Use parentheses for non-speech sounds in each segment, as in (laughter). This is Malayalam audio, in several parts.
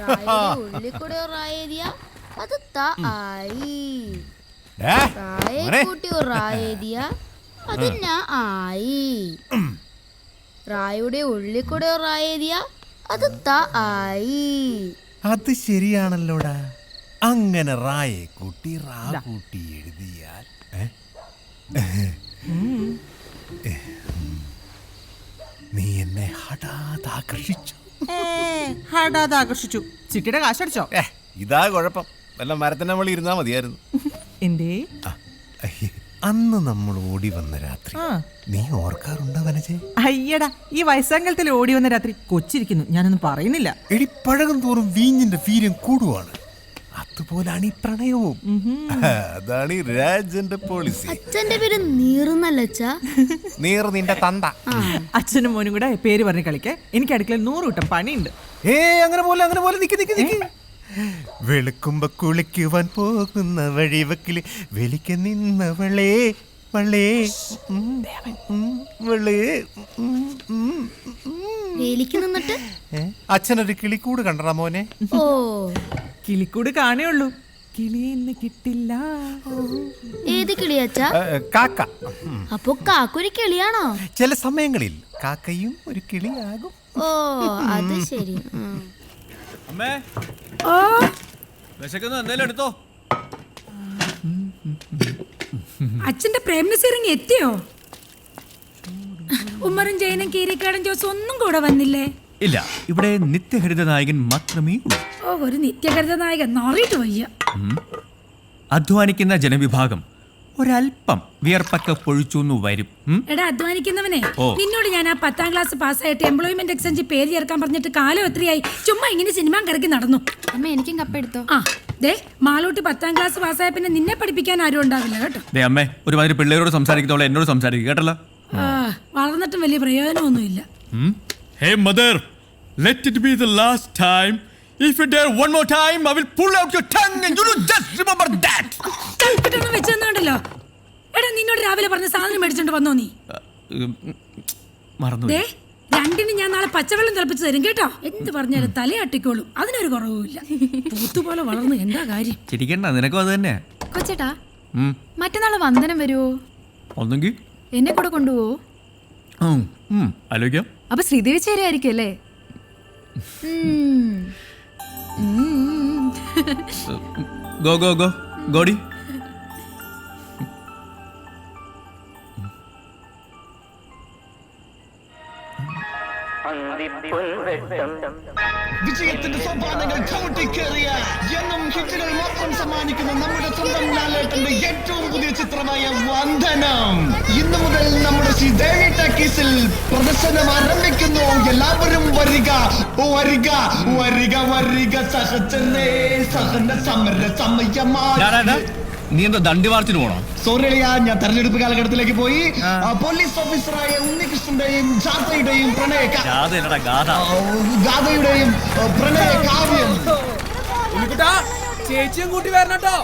റായയുടെ ഉള്ളിൽ കൂടെ റായേരിയ? അത് ത ആയി. ഏ, റായെ മോനെ. കൂട്ടി റായേരിയ? അത് ഞാ ആയി. റായുടെ ഉള്ളിൽ കൂടെ റായേരിയ? അത് ത ആയി. അത് ശരിയാണല്ലോടാ. അങ്ങനെ റായെ കൂട്ടി റാ കൂട്ടി എഴുതിയാൽ? നീ എന്നെ ഹഠാത് ആകർഷിച്ചു. ഹടാത് ആകർഷിച്ചു. ചിട്ടിയുടെ കാശടിച്ചോ? ഏ, ഇതാ കുഴപ്പം. വല്ല മരത്തിന്റെ മുകളിൽ ഇരുന്നാ മതിയായിരുന്നു. എന്തേ? ആ, അയ്യേ. അന്ന് നമ്മൾ ഓടി വന്ന രാത്രി. ആ. നീ ഓർക്കാറുണ്ടോ വനജെ? അയ്യടാ ഈ വയസ്സാങ്കലത്തിൽ ഓടി വന്ന രാത്രി കൊച്ചിരിക്കുന്നു. ഞാനൊന്നും പറയുന്നില്ല. എടി പഴകം തോറും വീഞ്ഞിന്റെ വീര്യം കൂടുവാണ്. അതുപോലാണ് ഈ പ്രണയവും. അതാണ് ഈ രാജന്റെ പോളിസി അച്ഛന്റെ പേര് നീറുന്നല്ലച്ചാ നീർ നിന്റെ തന്ത. അച്ഛനും മോനും കൂടെ പേര് പറഞ്ഞ് കളിക്കേ. എനിക്ക് അടുക്കളയിൽ നൂറ് കൂട്ടം പണിയുണ്ട്. ഏ അങ്ങനെ പോലെ അങ്ങനെ പോലെ നിക്ക് നിക്ക് നിക്ക്. വെളുക്കുമ്പോ കുളിക്കുവാൻ പോകുന്ന വഴിവക്കിൽ വെളിക്ക് നിന്നവളേ വളേ വളേ. വേലിക്ക് നിന്നിട്ട്? അച്ഛനൊരു കിളിക്കൂട് കണ്ടടാ മോനെ. ഓ. കിളിക്കൂട് കാണേ ഉള്ളൂ. കിളിയെന്ന് കിട്ടില്ല. ഏത് കിളിയച്ചാ കാക്ക. അപ്പൊ കാക്കൊരു കിളിയാണോ? ചില സമയങ്ങളിൽ കാക്കയും ഒരു കിളിയാകും. ഓ അത് ശരി. അമ്മേ. വിശക്കുന്നു എന്തേലും എടുത്തോ. അച്ഛന്റെ പ്രേംനസീറിങ് എത്തിയോ? ഉമ്മറും ജയനും കീരിക്കാടൻ ജോസും ഒന്നും കൂടെ വന്നില്ലേ? ഇല്ല ഇവിടെ നിത്യഹരിത നായകൻ മാത്രമേ ഉള്ളൂ. ഓ ഒരു നിത്യകരുത നായകൻ. നറിയിട്ട് വയ്യ. അധ്വാനിക്കുന്ന ജനവിഭാഗം ഒരല്പം വിയർപ്പൊക്കെ പൊഴിച്ചു വരും. എടാ അധ്വാനിക്കുന്നവനെ നിന്നോട് ഞാൻ ആ പത്താം ക്ലാസ് പാസ്സായിട്ട് എംപ്ലോയ്മെന്റ് എക്സ്ചേഞ്ച് പേര് ചേർക്കാൻ പറഞ്ഞിട്ട് കാലം എത്രയായി ചുമ്മാ ഇങ്ങനെ സിനിമ കറക്കി നടന്നു. അമ്മ എനിക്കും കപ്പ എടുത്തോ? ആ ദേ മാളൂട്ടി പത്താം ക്ലാസ് പാസ്സായ പിന്നെ നിന്നെ പഠിപ്പിക്കാൻ ആരും ഉണ്ടാവില്ല കേട്ടോ. ദേ അമ്മേ ഒരുമാതിരി പിള്ളേരോട് സംസാരിക്കുന്നവളെ എന്നോട് സംസാരിക്കുക കേട്ടല്ല? വളർന്നിട്ടും വലിയ പ്രയോജനമൊന്നുമില്ല. Hey mother let it be the last time if you dare one more time I will pull out your tongue and you just remember that കൽപ്പിട്ടൊന്നും വെച്ചെന്നുണ്ടല്ലോ. എടാ നിന്നോട് രാവിലെ പറഞ്ഞ സാധനം മേടിച്ചോണ്ട് വന്നോ നീ? മറന്നു ദേ രണ്ടിനും ഞാൻ നാളെ പച്ചവെള്ളം തിളപ്പിച്ച് തരും കേട്ടോ? എന്ത് പറഞ്ഞാലും തലയാട്ടിക്കോളും അതിനൊരു കുറവുമില്ല. പൂത്തുപോലെ വളർന്നു എന്താ കാര്യം? ചിരിക്കണ്ട നിനക്കും അത് തന്നെ കൊച്ചേട്ടാ മറ്റന്നാൾ വന്ദനം വരുവോ? ഒന്നെങ്കിൽ? എന്നെ കൂടെ കൊണ്ടുപോവോ? ആലോചിക്കാം. അപ്പൊ ശ്രീദേവി ചേരായിരിക്കും അല്ലേ? ഉം. Go go go. ഗോഡി. വിജയത്തിന്റെ സോപാനങ്ങൾ ചവിട്ടിക്കേറിയ എന്നും ഹിറ്റുകൾ മാത്രം സമ്മാനിക്കുന്ന നമ്മുടെ സ്വന്തം ഏറ്റവും പുതിയ ചിത്രമായ വന്ദനം. ഇന്നു മുതൽ നമ്മുടെ ശ്രീദേവി ടാക്കീസിൽ പ്രദർശനം ആരംഭിക്കുന്നു. എല്ലാവരും വരിക വരിക വരിക വരിക സഹജനേ സഹന സമര സമയമാണ് നീ എന്താ ദണ്ഡി മാർച്ചിന് പോണോ? സോറി അളിയ ഞാൻ തെരഞ്ഞെടുപ്പ് കാലഘട്ടത്തിലേക്ക് പോയി. പോലീസ് ഓഫീസറായ ഉണ്ണികൃഷ്ണന്റെയും ജാഥയുടെയും പ്രണയ ഗാഥയുടെയും പ്രണയ കാവ്യം ചേച്ചിയും കൂട്ടി വരണട്ടോ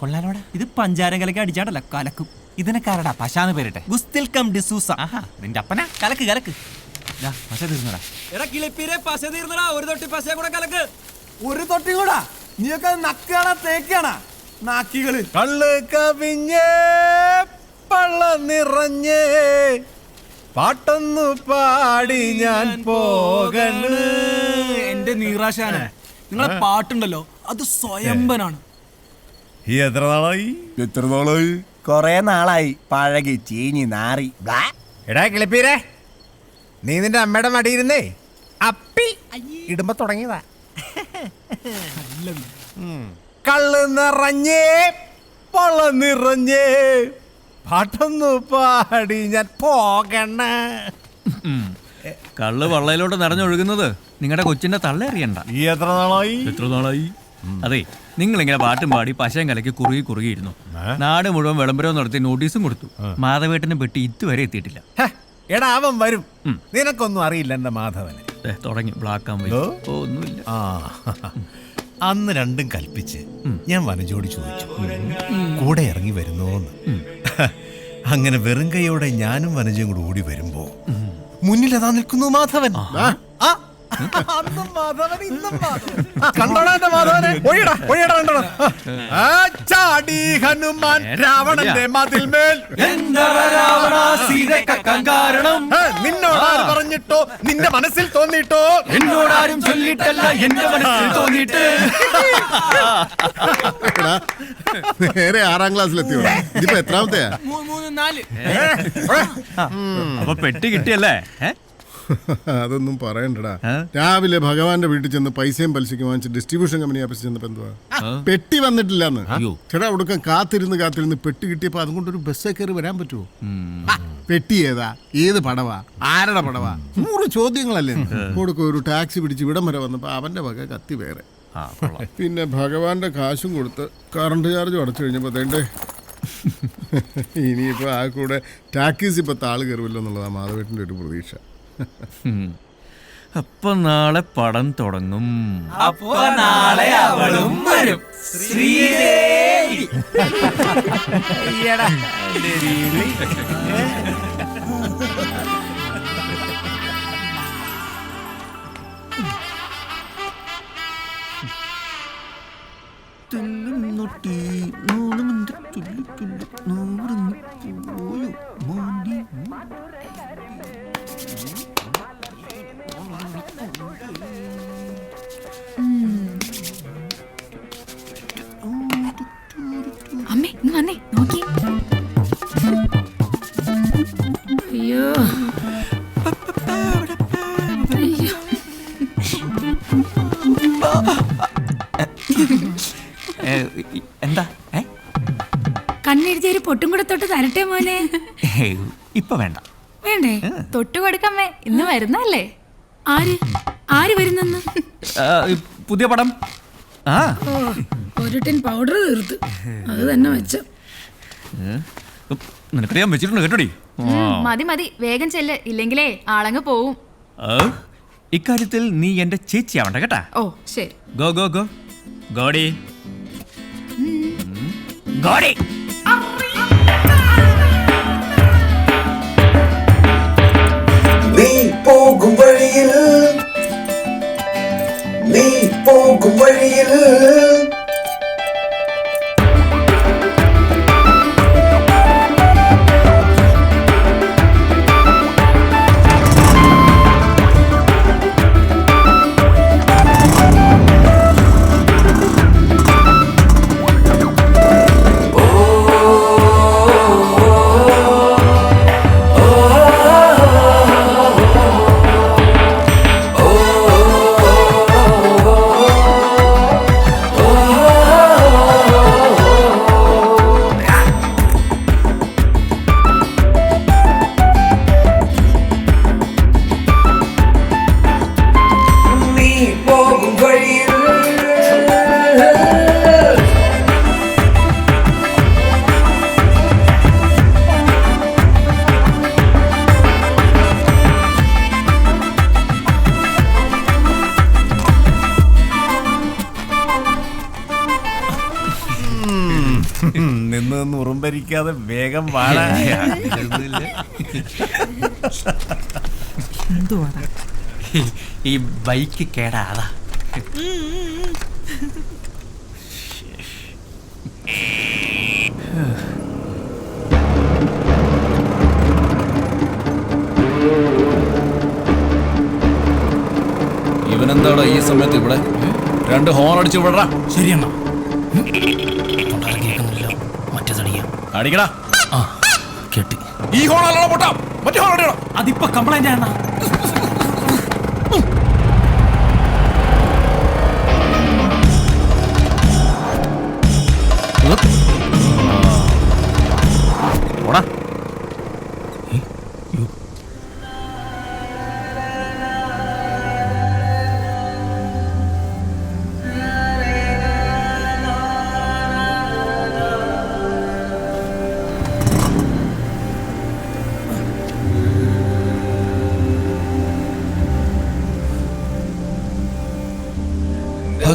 കൊള്ളാലോടാ. ഇത് പഞ്ചാരം കലക്കി അടിച്ചാടല്ല കലക്കും. ഇതിനെക്കാരടാ പശാന്ന് പേരിട്ടെ. ഗുസ്തിൽ കം ഡിസൂസ. ആഹാ നിന്റെ അപ്പനാ. കലക്ക് കലക്ക്. ദാ, പശ തീർന്നടാ. എടാ കിളിപ്പീരെ പശ തീർന്നടാ. ഒരു തൊട്ടി പശയെ കൂടെ കലക്ക്. ഒരു തൊട്ടി കൂടാ? നീയൊക്കെ നക്കാണാ തേക്കാണാ? നാക്കികൾ. കള്ള് കവിഞ്ഞേ പള്ള നിറഞ്ഞേ. പാട്ടൊന്നു പാടി ഞാൻ പോകണ്. എന്റെ നീറാശാന. നിങ്ങളെ പാട്ടുണ്ടല്ലോ അത് സ്വയംഭനാണ്. ഈ എത്ര നാളായി? എത്ര നാളായി? കൊറേ നാളായി. പഴകി ചീഞ്ഞി നാറി. എടാ കിളിപ്പീരെ. നീ നിന്റെ അമ്മയുടെ മടിയിരുന്നേ? അപ്പി. ഇടുമ്പോ തുടങ്ങിയതാ. കള്ള് നിറഞ്ഞേ പള്ള നിറഞ്ഞേ. പാട്ടൊന്നു പാടി ഞാൻ പോകണ. കള്ള് വള്ളയിലോട്ട് നിറഞ്ഞൊഴുകുന്നത് നിങ്ങളുടെ കൊച്ചിന്റെ തള്ളേറിയണ്ട. ഈ എത്ര നാളായി? എത്ര നാളായി? അതെ നിങ്ങൾ ഇങ്ങനെ പാട്ടും പാടി പശയും കലക്കി കുറുകി കുറുകിയിരുന്നു. നാട് മുഴുവൻ വിളംബരവും നടത്തി നോട്ടീസും കൊടുത്തു. മാധവേട്ടനെ പെട്ടി ഇതുവരെ എത്തിയിട്ടില്ല. എടാ അവൻ വരും. നിനക്കൊന്നും അറിയില്ല എന്റെ മാധവന്. ദേ, തുടങ്ങി ബ്ലാക്ക് ആൻഡ് ഓ. വൈറ്റ് ഒന്നുമില്ല അന്ന് രണ്ടും കൽപ്പിച്ച് ഞാൻ വനജോട് ചോദിച്ചു. കൂടെ ഇറങ്ങി വരുന്നോന്ന്. അങ്ങനെ വെറും കൈയോടെ ഞാനും വനജയും കൂടെ ഓടി വരുമ്പോ മുന്നിൽ അതാ നിൽക്കുന്നു മാധവൻ. ആ, ആ കണ്ടോടാ എന്റെ മാധവനെ? ഒഴിയടാ ഒഴിയടാ കണ്ടോടാ. ആ, ചാടി ഹനുമാൻ രാവണന്റെ മതിൽമേൽ കാരണം? ആ, നിന്നോടാര് പറഞ്ഞിട്ടോ? നിന്റെ മനസ്സിൽ തോന്നിട്ടോ? എന്നോടാരും ചൊല്ലിട്ടല്ല എന്റെ മനസ്സിൽ തോന്നിട്ട് എടാ, നേരെ ആറാം ക്ലാസ്സിലെത്തിയോ? ഇതിപ്പോ എത്രാമത്തെയാ? മൂന്ന് മൂന്ന് നാല്. അപ്പൊ പെട്ടി കിട്ടിയല്ലേ? ഏ? അതൊന്നും പറയണ്ടടാ. രാവിലെ ഭഗവാന്റെ വീട്ടിൽ ചെന്ന് പൈസയും പലിശയ്ക്ക് വാങ്ങിച്ച് ഡിസ്ട്രിബ്യൂഷൻ കമ്പനി ഓഫീസിൽ ചെന്നപ്പോ എന്തുവാ? പെട്ടി വന്നിട്ടില്ലെന്ന്. ചേട്ടാ ഒടുക്കം കാത്തിരുന്ന് കാത്തിരുന്ന് പെട്ടി കിട്ടിയപ്പോ അതുകൊണ്ട് ഒരു ബസ്സേ കയറി വരാൻ പറ്റുമോ പെട്ടി ഏതാ? ഏത് പടവാ? ആരുടെ പടവാ? നൂറ് ചോദ്യങ്ങളല്ലേ കൊടുക്കും ഒരു ടാക്സി പിടിച്ച് ഇവിടം വരെ വന്നപ്പോ അവന്റെ വക കത്തി വേറെ. പിന്നെ ഭഗവാന്റെ കാശും കൊടുത്ത് കറണ്ട് ചാർജും അടച്ചു കഴിഞ്ഞപ്പോ അതേണ്ടേ (laughs) ഇനിയിപ്പോ ആ കൂടെ ടാക്കീസ് ഇപ്പൊ താൾ കയറുമല്ലോ എന്നുള്ളതാ മാധവേട്ടിന്റെ ഒരു പ്രതീക്ഷ. അപ്പൊ നാളെ പടം തുടങ്ങും. അപ്പൊ നാളെ അവളും വരും. ശ്രീദേവി. (laughs) കണ്ണെഴുതിയ ഒരു പൊട്ടും കൂടെ തൊട്ട് തരട്ടെ മോനെ? ഇപ്പൊ വേണ്ട. വേണ്ടേ? തൊട്ട് കൊടുക്കമ്മേ ഇന്ന് വരുന്നല്ലേ ആര്? ആര് വരുന്നെന്ന്? പുതിയ പടം. ആ. ഒരു ടിൻ പൗഡർ തീർത്ത്. അത് തന്നെ വെച്ച. നിനക്കറിയാൻ വെച്ചിട്ടുണ്ട് കേട്ടോടി. മതി മതി. വേഗം ചെല്ല്. ഇല്ലെങ്കിലേ ആളങ്ങ് പോവും. ഇക്കാര്യത്തിൽ നീ എന്റെ ചേച്ചിയാവണ്ട കേട്ടാ? ഓ ശരി. Go go go. ഗോഡി. ഗോഡി. നീ പോകും വഴിയിൽ നീ പോകും ഉറുമ്പരിക്കാതെ വേഗം വാഴ ഈ ബൈക്ക് കേടാതാ ഇവനെന്താടാ ഈ സമയത്ത് ഇവിടെ? രണ്ട് ഹോൺ അടിച്ചു വിടറാ ശരിയെണ്ണ അടിക്കടാ കേട്ടി ഈ ഹോൺ പൊട്ടാം മറ്റേ ഹോൺ അടിക്കണം അതിപ്പോ കംപ്ലൈന്റ് ആണ് ഓടാ